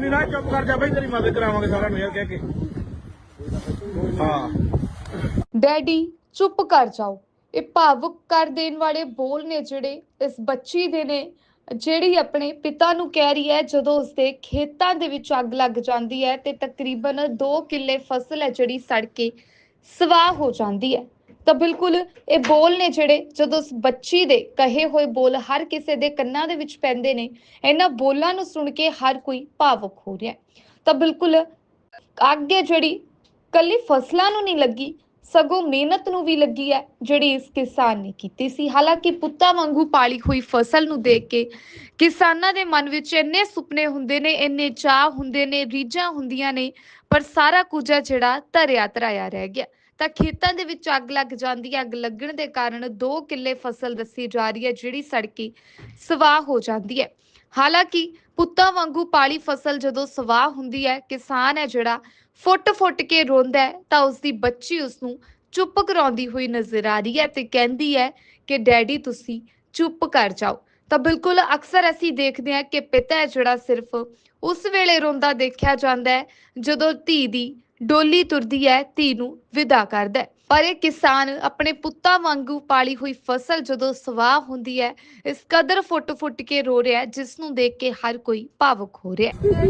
ਨਹੀਂ ਨਾ, ਚੁੱਪ ਕਰ ਜਾ ਬਈ, ਤੇਰੀ ਮਦਦ ਕਰਾਵਾਂਗੇ ਸਾਰਿਆਂ ਨੂੰ ਯਾਰ, ਕਹਿ ਕੇ। ਹਾਂ। ਡੈਡੀ, ਚੁੱਪ ਕਰ ਜਾਓ। ਇਹ ਭਾਵੁਕ ਕਰ ਦੇਣ ਵਾਲੇ ਬੋਲ ਨੇ ਜਿਹੜੇ, ਇਸ ਬੱਚੀ ਦੇ ਨੇ, ਜਿਹੜੀ ਆਪਣੇ ਪਿਤਾ ਨੂੰ ਕਹਿ ਰਹੀ ਹੈ, ਜਦੋਂ ਉਸਦੇ ਖੇਤਾਂ ਦੇ ਵਿੱਚ ਅੱਗ ਲੱਗ ਜਾਂਦੀ ਹੈ ਤੇ ਤਕਰੀਬਨ 2 ਕਿੱਲੇ ਫਸਲ ਹੈ ਜਿਹੜੀ ਸੜ ਕੇ ਸਵਾਹ ਹੋ ਜਾਂਦੀ ਹੈ। ਤਾਂ ਬਿਲਕੁਲ ਇਹ ਬੋਲ ਨੇ ਜਿਹੜੇ, ਜਦੋਂ ਉਸ ਬੱਚੀ ਦੇ ਕਹੇ ਹੋਏ ਬੋਲ ਹਰ ਕਿਸੇ ਦੇ ਕੰਨਾਂ ਦੇ ਵਿੱਚ ਪੈਂਦੇ ਨੇ, ਇਹਨਾਂ ਬੋਲਾਂ ਨੂੰ ਸੁਣ ਕੇ ਹਰ ਕੋਈ ਭਾਵੁਕ ਹੋ ਰਿਹਾ ਤਾਂ ਬਿਲਕੁਲ ਅੱਗ ਹੈ ਜਿਹੜੀ ਕੱਲੀ ਫਸਲਾਂ ਨੂੰ ਨਹੀਂ ਲੱਗੀ, ਸਗੋਂ ਮਿਹਨਤ ਨੂੰ ਵੀ ਲੱਗੀ ਹੈ, ਜਿਹੜੀ ਇਸ ਕਿਸਾਨ ਨੇ ਕੀਤੀ ਸੀ। ਹਾਲਾਂਕਿ ਪੁੱਤਾਂ ਵਾਂਗੂ ਪਾਲੀ ਹੋਈ ਫਸਲ ਨੂੰ ਦੇਖ ਕੇ ਕਿਸਾਨਾਂ ਦੇ ਮਨ ਵਿੱਚ ਇੰਨੇ ਸੁਪਨੇ ਹੁੰਦੇ ਨੇ, ਇੰਨੇ ਚਾਹ ਹੁੰਦੇ ਨੇ, ਰੀਝਾਂ ਹੁੰਦੀਆਂ ਨੇ, ਪਰ ਸਾਰਾ ਕੁਝ ਹੈ ਜਿਹੜਾ ਧਰਿਆ ਧਰਾਇਆ ਰਹਿ ਗਿਆ। ਤਾਂ ਖੇਤਾਂ ਦੇ ਵਿੱਚ ਅੱਗ ਲੱਗ ਜਾਂਦੀ ਹੈ। ਅੱਗ ਲੱਗਣ ਦੇ ਕਾਰਨ 2 ਕਿੱਲੇ ਫਸਲ ਦੱਸੀ ਜਾ ਰਹੀ ਹੈ, ਜਿਹੜੀ ਸੜ ਸਵਾਹ ਹੋ ਜਾਂਦੀ ਹੈ। ਹਾਲਾਂਕਿ ਪੁੱਤਾਂ ਵਾਂਗੂ ਪਾਲੀ ਫਸਲ ਜਦੋਂ ਸਵਾਹ ਹੁੰਦੀ ਹੈ, ਕਿਸਾਨ ਹੈ ਜਿਹੜਾ ਫੁੱਟ-ਫੁੱਟ ਕੇ ਰੋਂਦਾ ਹੈ, ਤਾਂ ਉਸ ਦੀ ਬੱਚੀ ਉਸ ਨੂੰ ਚੁੱਪ ਕਰਾਉਂਦੀ ਹੋਈ ਨਜ਼ਰ ਆ ਰਹੀ ਹੈ ਤੇ ਕਹਿੰਦੀ ਹੈ ਕਿ, ਡੈਡੀ, ਤੁਸੀਂ ਚੁੱਪ ਕਰ ਜਾਓ। ਤਾਂ ਬਿਲਕੁਲ ਅਕਸਰ ਅਸੀਂ ਦੇਖਦੇ ਹਾਂ ਕਿ ਪਿਤਾ ਹੈ ਜਿਹੜਾ ਸਿਰਫ ਉਸ ਵੇਲੇ ਰੋਂਦਾ ਦੇਖਿਆ ਜਾਂਦਾ ਹੈ, ਜਦੋਂ ਧੀ ਦੀ ਡੋਲੀ ਤੁਰਦੀ ਹੈ ਧੀ ਨੂੰ ਵਿਦਾ ਕਰਦਾ ਹੈ ਪਰ ਇਹ ਕਿਸਾਨ ਆਪਣੇ ਪੁੱਤਾਂ ਵਾਂਗੂ ਪਾਲੀ ਹੋਈ ਫਸਲ ਜਦੋਂ ਸਵਾਹ ਹੁੰਦੀ ਹੈ ਇਸ ਕਦਰ ਫੁੱਟ-ਫੁੱਟ ਕੇ ਰੋ ਰਿਹਾ ਹੈ ਜਿਸ ਨੂੰ ਦੇਖ ਕੇ ਹਰ ਕੋਈ ਭਾਵੁਕ ਹੋ ਰਿਹਾ ਹੈ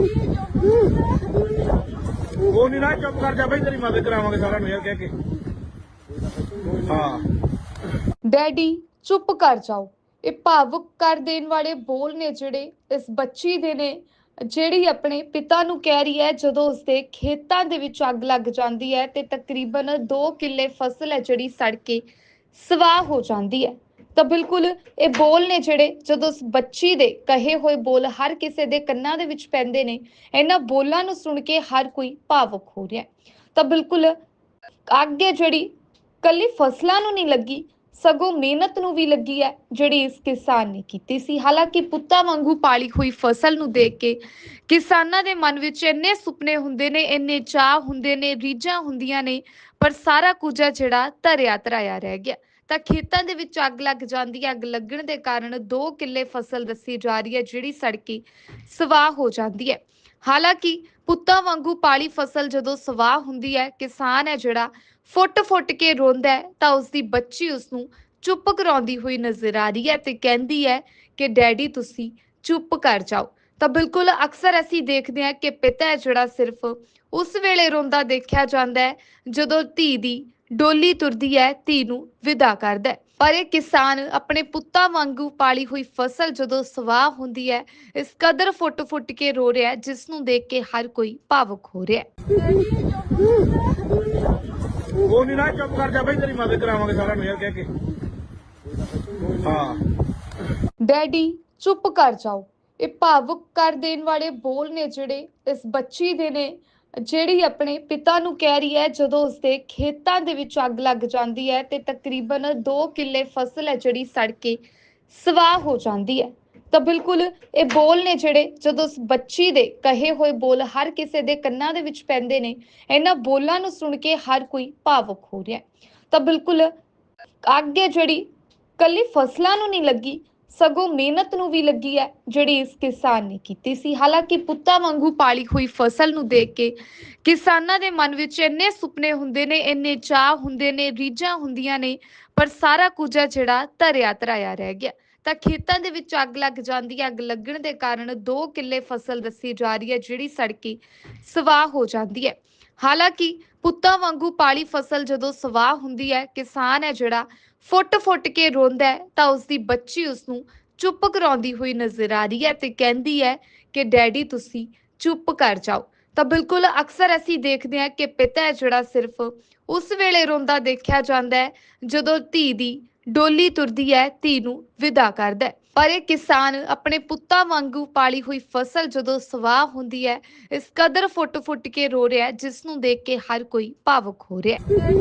ਉਹ ਨਹੀਂ ਨਾ ਚੁੱਪ ਕਰ ਜਾ ਬਈ ਤੇਰੀ ਮਦਦ ਕਰਾਵਾਂਗੇ ਸਾਰਿਆਂ ਨੂੰ ਯਾਰ ਕਹਿ ਕੇ। ਹਾਂ। ਡੈਡੀ ਚੁੱਪ ਕਰ ਜਾਓ। ਇਹ ਭਾਵੁਕ ਕਰ ਦੇਣ ਵਾਲੇ ਬੋਲ ਨੇ ਜਿਹੜੇ ਇਸ ਬੱਚੀ ਦੇ ਨੇ ਜਿਹੜੀ ਆਪਣੇ ਪਿਤਾ ਨੂੰ ਕਹਿ ਰਹੀ ਹੈ, ਜਦੋਂ ਉਸਦੇ ਖੇਤਾਂ ਦੇ ਵਿੱਚ ਅੱਗ ਲੱਗ ਜਾਂਦੀ ਹੈ ਤੇ ਤਕਰੀਬਨ 2 ਕਿੱਲੇ ਫਸਲ ਹੈ ਜਿਹੜੀ ਸੜ ਕੇ ਸਵਾਹ ਹੋ ਜਾਂਦੀ ਹੈ। ਤਾਂ ਬਿਲਕੁਲ ਇਹ ਬੋਲ ਨੇ ਜਿਹੜੇ, ਜਦੋਂ ਉਸ ਬੱਚੀ ਦੇ ਕਹੇ ਹੋਏ ਬੋਲ ਹਰ ਕਿਸੇ ਦੇ ਕੰਨਾਂ ਦੇ ਵਿੱਚ ਪੈਂਦੇ ਨੇ, ਇਹਨਾਂ ਬੋਲਾਂ ਨੂੰ ਸੁਣ ਕੇ ਹਰ ਕੋਈ ਭਾਵੁਕ ਹੋ ਰਿਹਾ ਤਾਂ ਬਿਲਕੁਲ ਅੱਗ ਹੈ ਜਿਹੜੀ, ਕੱਲੀ ਫਸਲਾਂ ਨੂੰ ਨਹੀਂ ਲੱਗੀ ਸਗੋਂ ਮਿਹਨਤ ਨੂੰ ਵੀ ਲੱਗੀ ਹੈ, ਜਿਹੜੀ ਇਸ ਕਿਸਾਨ ਨੇ ਕੀਤੀ ਸੀ। ਹਾਲਾਂਕਿ ਪੁੱਤਾਂ ਵਾਂਗੂ ਪਾਲੀ ਹੋਈ ਫਸਲ ਨੂੰ ਦੇਖ ਕੇ ਕਿਸਾਨਾਂ ਦੇ ਮਨ ਵਿੱਚ ਇੰਨੇ ਸੁਪਨੇ ਹੁੰਦੇ ਨੇ, ਇੰਨੇ ਚਾਹ ਹੁੰਦੇ ਨੇ, ਰੀਝਾਂ ਹੁੰਦੀਆਂ ਨੇ, ਪਰ ਸਾਰਾ ਕੁਝ ਹੈ ਜਿਹੜਾ ਧਰਿਆ ਧਰਾਇਆ ਰਹਿ ਗਿਆ। ਤਾਂ ਖੇਤਾਂ ਦੇ ਵਿੱਚ ਅੱਗ ਲੱਗ ਜਾਂਦੀ ਹੈ, ਅੱਗ ਲੱਗਣ ਦੇ ਕਾਰਨ 2 ਕਿੱਲੇ ਫਸਲ ਦੱਸੀ ਜਾ ਰਹੀ ਹੈ, ਜਿਹੜੀ ਸੜਕੀ ਸਵਾਹ ਹੋ ਜਾਂਦੀ ਹੈ। ਹਾਲਾਂਕਿ ਪੁੱਤਾਂ ਵਾਂਗੂ ਪਾਲੀ ਫਸਲ ਜਦੋਂ ਸਵਾਹ ਹੁੰਦੀ ਹੈ, ਕਿਸਾਨ ਹੈ ਜਿਹੜਾ ਫੁੱਟ-ਫੁੱਟ ਕੇ ਰੋਂਦਾ ਹੈ, ਤਾਂ ਉਸ ਦੀ ਬੱਚੀ ਉਸ ਨੂੰ ਚੁੱਪ ਕਰਾਉਂਦੀ ਹੋਈ ਨਜ਼ਰ ਆ ਰਹੀ ਹੈ ਤੇ ਕਹਿੰਦੀ ਹੈ ਕਿ, ਡੈਡੀ, ਤੁਸੀਂ ਚੁੱਪ ਕਰ ਜਾਓ। ਤਾਂ ਬਿਲਕੁਲ ਅਕਸਰ ਅਸੀਂ ਦੇਖਦੇ ਹਾਂ ਕਿ ਪਿਤਾ ਹੈ ਜਿਹੜਾ ਸਿਰਫ ਉਸ ਵੇਲੇ ਰੋਂਦਾ ਦੇਖਿਆ ਜਾਂਦਾ ਹੈ, ਜਦੋਂ ਧੀ ਦੀ ਡੋਲੀ ਤੁਰਦੀ ਹੈ, ਧੀ ਨੂੰ ਵਿਦਾ ਕਰਦਾ ਹੈ। ਪਰ ਇਹ ਕਿਸਾਨ ਆਪਣੇ ਪੁੱਤਾਂ ਵਾਂਗੂ ਪਾਲੀ ਹੋਈ ਫਸਲ ਜਦੋਂ ਸਵਾਹ ਹੁੰਦੀ ਹੈ, ਇਸ ਕਦਰ ਫੁੱਟ-ਫੁੱਟ ਕੇ ਰੋ ਰਿਹਾ ਹੈ, ਜਿਸ ਨੂੰ ਦੇਖ ਕੇ ਹਰ ਕੋਈ ਭਾਵੁਕ ਹੋ ਰਿਹਾ ਹੈ। ਉਹ ਨਹੀਂ ਨਾ, ਚੁੱਪ ਕਰ ਜਾ ਬਈ, ਤੇਰੀ ਮਦਦ ਕਰਾਵਾਂਗੇ ਸਾਰਿਆਂ ਨੂੰ ਕਹਿ ਕੇ। ਹਾਂ। ਡੈਡੀ, ਚੁੱਪ ਕਰ ਜਾਓ। ਇਹ ਭਾਵੁਕ ਕਰ ਦੇਣ ਵਾਲੇ ਬੋਲ ਨੇ ਜਿਹੜੇ, ਇਸ ਬੱਚੀ ਦੇ ਨੇ, ਜਿਹੜੀ ਆਪਣੇ ਪਿਤਾ ਨੂੰ ਕਹਿ ਰਹੀ ਹੈ, ਜਦੋਂ ਉਸਦੇ ਖੇਤਾਂ ਦੇ ਵਿੱਚ ਅੱਗ ਲੱਗ ਜਾਂਦੀ ਹੈ ਤੇ ਤਕਰੀਬਨ 2 ਕਿੱਲੇ ਫਸਲ ਹੈ ਜਿਹੜੀ ਸੜ ਕੇ ਸਵਾਹ ਹੋ ਜਾਂਦੀ ਹੈ। ਤਾਂ ਬਿਲਕੁਲ ਇਹ ਬੋਲ ਨੇ ਜਿਹੜੇ, ਜਦੋਂ ਉਸ ਬੱਚੀ ਦੇ ਕਹੇ ਹੋਏ ਬੋਲ ਹਰ ਕਿਸੇ ਦੇ ਕੰਨਾਂ ਦੇ ਵਿੱਚ ਪੈਂਦੇ ਨੇ, ਇਹਨਾਂ ਬੋਲਾਂ ਨੂੰ ਸੁਣ ਕੇ ਹਰ ਕੋਈ ਭਾਵੁਕ ਹੋ ਰਿਹਾ ਤਾਂ ਬਿਲਕੁਲ ਅੱਗ ਹੈ ਜਿਹੜੀ ਕੱਲੀ ਫਸਲਾਂ ਨੂੰ ਨਹੀਂ ਲੱਗੀ, ਸਗੋਂ ਮਿਹਨਤ ਨੂੰ ਵੀ ਲੱਗੀ ਹੈ, ਜਿਹੜੀ ਇਸ ਕਿਸਾਨ ਨੇ ਕੀਤੀ ਸੀ। ਹਾਲਾਂਕਿ ਪੁੱਤਾਂ ਵਾਂਗੂ ਪਾਲੀ ਹੋਈ ਫਸਲ ਨੂੰ ਦੇਖ ਕੇ ਕਿਸਾਨਾਂ ਦੇ ਮਨ ਵਿੱਚ ਇੰਨੇ ਸੁਪਨੇ ਹੁੰਦੇ ਨੇ, ਇੰਨੇ ਚਾਹ ਹੁੰਦੇ ਨੇ, ਰੀਝਾਂ ਹੁੰਦੀਆਂ ਨੇ, ਪਰ ਸਾਰਾ ਕੁਝ ਹੈ ਜਿਹੜਾ ਧਰਿਆ ਧਰਾਇਆ ਰਹਿ ਗਿਆ। ਤਾਂ ਖੇਤਾਂ ਦੇ ਵਿੱਚ ਅੱਗ ਲੱਗ ਜਾਂਦੀ ਹੈ। ਅੱਗ ਲੱਗਣ ਦੇ ਕਾਰਨ 2 ਕਿੱਲੇ ਫਸਲ ਦੱਸੀ ਜਾ ਰਹੀ ਹੈ, ਜਿਹੜੀ ਸੜ ਕੇ ਸਵਾਹ ਹੋ ਜਾਂਦੀ ਹੈ। ਹਾਲਾਂਕਿ ਪੁੱਤਾਂ ਵਾਂਗੂ ਪਾਲੀ ਫਸਲ ਜਦੋਂ ਸਵਾਹ ਹੁੰਦੀ ਹੈ, ਕਿਸਾਨ ਹੈ ਜਿਹੜਾ ਫੁੱਟ-ਫੁੱਟ ਕੇ ਰੋਂਦਾ ਹੈ, ਤਾਂ ਉਸ ਦੀ ਬੱਚੀ ਉਸ ਨੂੰ ਚੁੱਪ ਕਰਾਉਂਦੀ ਹੋਈ ਨਜ਼ਰ ਆ ਰਹੀ ਹੈ ਤੇ ਕਹਿੰਦੀ ਹੈ ਕਿ, ਡੈਡੀ, ਤੁਸੀਂ ਚੁੱਪ ਕਰ ਜਾਓ। ਤਾਂ ਬਿਲਕੁਲ ਅਕਸਰ ਅਸੀਂ ਦੇਖਦੇ ਹਾਂ ਕਿ ਪਿਤਾ ਹੈ ਜਿਹੜਾ ਸਿਰਫ ਉਸ ਵੇਲੇ ਰੋਂਦਾ ਦੇਖਿਆ ਜਾਂਦਾ ਹੈ, ਜਦੋਂ ਧੀ ਦੀ ਡੋਲੀ ਤੁਰਦੀ ਹੈ ਧੀ ਨੂੰ ਵਿਦਾ ਕਰਦਾ ਹੈ। ਪਰ ਇਹ ਕਿਸਾਨ ਆਪਣੇ ਪੁੱਤਾਂ ਵਾਂਗੂ ਪਾਲੀ ਹੋਈ ਫਸਲ ਜਦੋਂ ਸਵਾਹ ਹੁੰਦੀ ਹੈ ਇਸ ਕਦਰ ਫੁੱਟ-ਫੁੱਟ ਕੇ ਰੋ ਰਿਹਾ ਹੈ ਜਿਸ ਨੂੰ ਦੇਖ ਕੇ ਹਰ ਕੋਈ ਭਾਵੁਕ ਹੋ ਰਿਹਾ ਹੈ।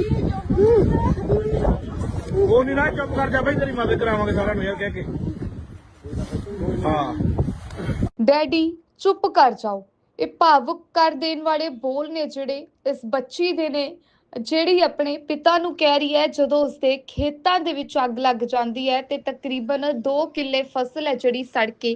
ਉਹ ਨਹੀਂ ਨਾ ਚੁੱਪ ਕਰ ਜਾ ਬਈ ਤੇਰੀ ਮਦਦ ਕਰਾਵਾਂਗੇ ਸਾਰਿਆਂ ਨੂੰ ਯਾਰ ਕਹਿ ਕੇ। ਹਾਂ। ਡੈਡੀ ਚੁੱਪ ਕਰ ਜਾਓ। ਇਹ ਭਾਵੁਕ ਕਰ ਦੇਣ ਵਾਲੇ ਬੋਲ ਨੇ ਜਿਹੜੇ ਇਸ ਬੱਚੀ ਦੇ ਨੇ ਜਿਹੜੀ ਆਪਣੇ ਪਿਤਾ ਨੂੰ ਕਹਿ ਰਹੀ ਹੈ, ਜਦੋਂ ਉਸਦੇ ਖੇਤਾਂ ਦੇ ਵਿੱਚ ਅੱਗ ਲੱਗ ਜਾਂਦੀ ਹੈ, ਤੇ ਤਕਰੀਬਨ 2 ਕਿੱਲੇ ਫਸਲ ਹੈ ਜਿਹੜੀ ਸੜ ਕੇ